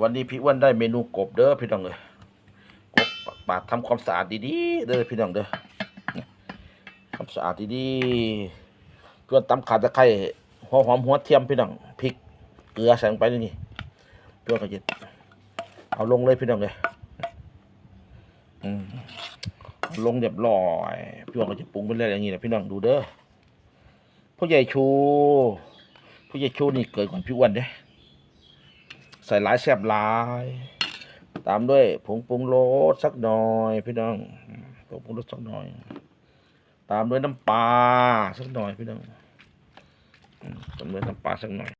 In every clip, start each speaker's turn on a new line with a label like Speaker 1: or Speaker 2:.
Speaker 1: วันนี้พี่อ้วนได้เมนูกบเด้อพี่น้องเลยกบปาดทำความสะอาดดีๆเด้อพี่น้องเด้อทำสะอาดดีๆเพื่อนตำขาตะไคร้หัวหอมหัวเทียมพี่น้องพริกเกลือใส่ลงไปนี่เพื่อนก็จะเอาลงเลยพี่น้องเลยลงเรียบร้อยพี่อ้วนก็จะปรุงไปเรื่อยอย่างนี้แหละพี่น้องดูเด้อพ่อใหญ่ชูพ่อใหญ่ชูนี่เกิดก่อนพี่อ้วนเด้ ใส่หลายแซ่บหลาย ตามด้วยผงปรุงรสสักหน่อย พี่น้องผงปรุงรสสักหน่อย ตามด้วยน้ำปลาสักหน่อยพี่น้องตามด้วยน้ำปลาสักหน่อย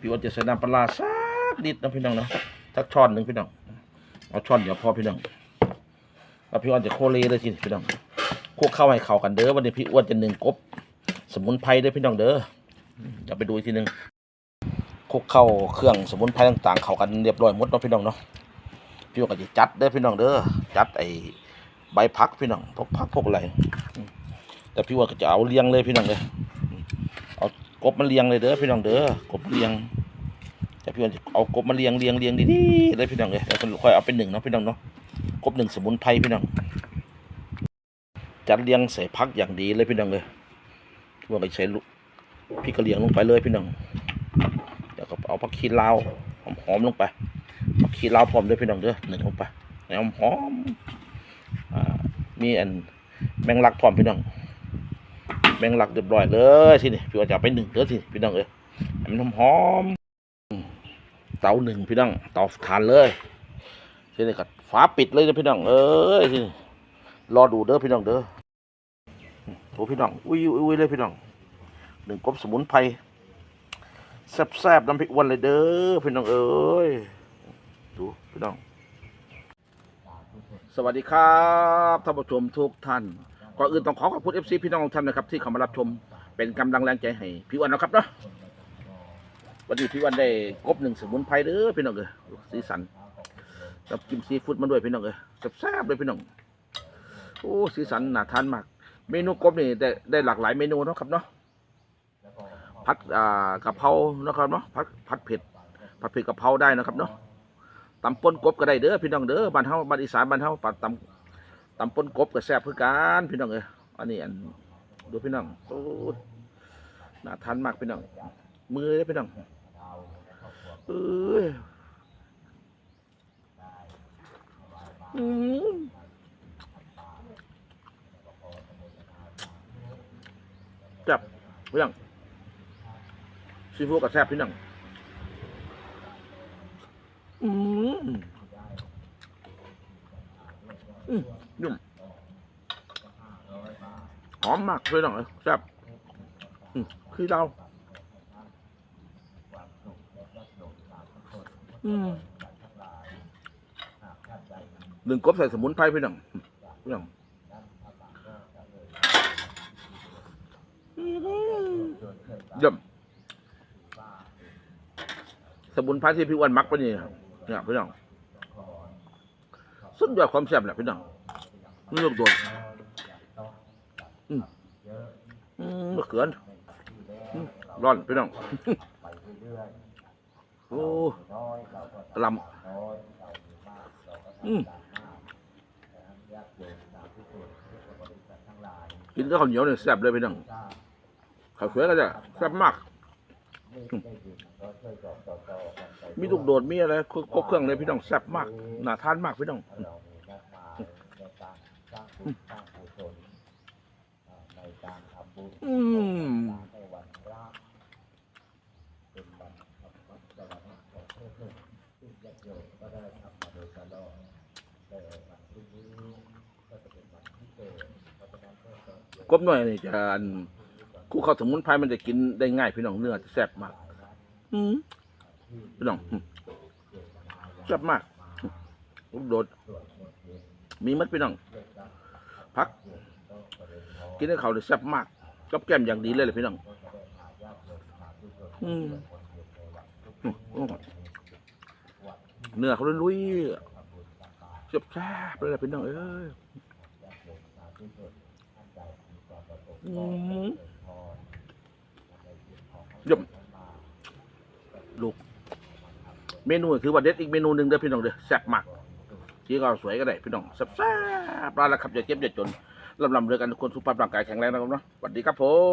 Speaker 1: พี่ว่าจะใส่น้ำปลาสักนิดนะพี่น้องนะสักช้อนหนึ่งพี่น้องเอาช้อนเดี๋ยวพอพี่น้องแล้วพี่อ้วนจะโคเลเลยสิพี่น้องโคกเข้าให้เข้ากันเด้อวันนี้พี่อ้วนจะหนึ่งกบ สมุนไพรเด้อพี่น้องเด้ออืมเดี๋ยวไปดูอีกทีหนึ่ง คลุกเข้าเครื่องสมุนไพรต่างๆ เข้ากันเรียบร้อยหมดเนาะพี่น้องเนาะพี่น้องก็จะจัดเด้อพี่น้องเด้อจัดไอ้ใบพักพี่น้องพวกพักพวกอะไรแต่พี่ว่าก็จะเอาเลี้ยงเลยพี่น้องเด้ออืมเอากบมาเลี้ยงเลยเด้อพี่น้องเด้อกบเลี้ยงแต่พี่ว่าจะเอากบมาเลี้ยงเลี้ยงเลี้ยงดีๆเลยพี่น้องเลยแล้วก็ค่อยเอาเป็นหนึ่งเนาะพี่น้องเนาะกบหนึ่งสมุนไพรพี่น้องจัดเลี้ยงใส่พักอย่างดีเลยพี่น้องเลยพี่ว่าก็ใช้ลูกพี่ก็เลี้ยงลงไปเลยพี่น้อง ผักชีลาวหอมลงไปผักชีลาวพร้อมด้วยพี่น้องเด้อหนึ่งลงไปให้หอมๆอ่ามีอันแมงลักพร้อมพี่น้องแมงลักเรียบร้อยเลยทีนี้พี่ว่าจะไปหนึ่งเด้อทีพี่น้องเอ้ยมันหอมๆอืมเตาหนึ่งพี่น้องเตาถ่านเลยทีนี้ก็ฝาปิดเลยนะพี่น้องเอ้ยทีนี้รอดูเด้อพี่น้องเด้อโอ้พี่น้องอุ้ยอุ้ยเลยพี่น้องหนึ่งกบสมุนไพร แซ่บๆน้ำพริกวันเลยเด้อพี่น้องเอ้ยดูพี่น้อง สวัสดีครับท่านผู้ชมทุกท่านก่อนอื่นต้องขอขอบคุณเอฟซีพี่น้องทุกท่านนะครับ ที่เข้ามารับชมเป็นกำลังแรงใจให้พี่วันนะครับเนาะวันนี้พี่วันได้กบหนึ่งสมุนไพรเด้อพี่น้องเอ้ยสีสันกับกิมซีฟู้ดมาด้วยพี่น้องเอ้ยแซ่บๆเลยพี่น้องโอ้สีสันน่าทานมาก เมนูกบนี่ได้ได้หลากหลายเมนูเนาะครับเนาะ ผัดอ่ากะเพรานะครับเนาะผัดผัดเผ็ดผัดเผ็ดกะเพราได้นะครับเนาะตำป่นกบก็ได้เด้อพี่น้องเด้อบ้านเฮาบ้านอีสานบ้านเฮาปัดตำตำป่นกบก็แซ่บคือกันพี่น้องเอ้ยอันนี้อันดูพี่น้องโอ้ยน่าทานมากพี่น้องมือเลยพี่น้องเอ้ยอืมจับพี่น้อง ซีฟู้ดกับแซ่บพี่น้องอืมอืมนุ่มหอมมากพี่น้องเอ้ยแซ่บอืมคือเราอืมหนึ่งกบใส่สมุนไพรพี่น้องพี่น้องอืมเยี่ยม สมุนไพรที่พี่อ้วันมักปะนี่ครับเนี่ยพี่น้องสุดยอดความแซ่บแหละพี่น้องนี่ลูกโดดอืมอืมเขือนร้อนพี่น้องโอ้ลำอืมกินกับข้าวเหนียวเนี่ยแซ่บเลยพี่น้องข้าวสวยก็จะแซ่บมาก มีลูกโดดมีอะไรครบเครื่องเลยพี่น้องแซ่บมากน่าทานมากพี่น้องอืมกบหน่อยนี่จะ คู่เข้าสมุนไพรมันจะกินได้ง่ายพี่น้องเนื้อจะแซ่บมาก อืมพี่น้องอืมแซ่บมากลูกโดด มีมัดพี่น้องพัก กินให้เขาเลยแซ่บมากกับแก้มอย่างดีเลยเลยพี่น้องอืมอืมอืมเนื้อเขาลุยๆแซ่บแซ่บเลยแหละพี่น้องเอ้ย อืมเยี่ยมลูก เมนูถือว่าเด็ดอีกเมนูหนึ่งเด้อพี่น้องเด้อแซ่บมากที่ก็สวยก็ได้พี่น้องแซ่บๆปลาละครับอย่าเจ็บอย่าจนลำลำเรือกันทุกคนสุขภาพร่างกายแข็งแรงนะครับเนาะสวัสดีครับผม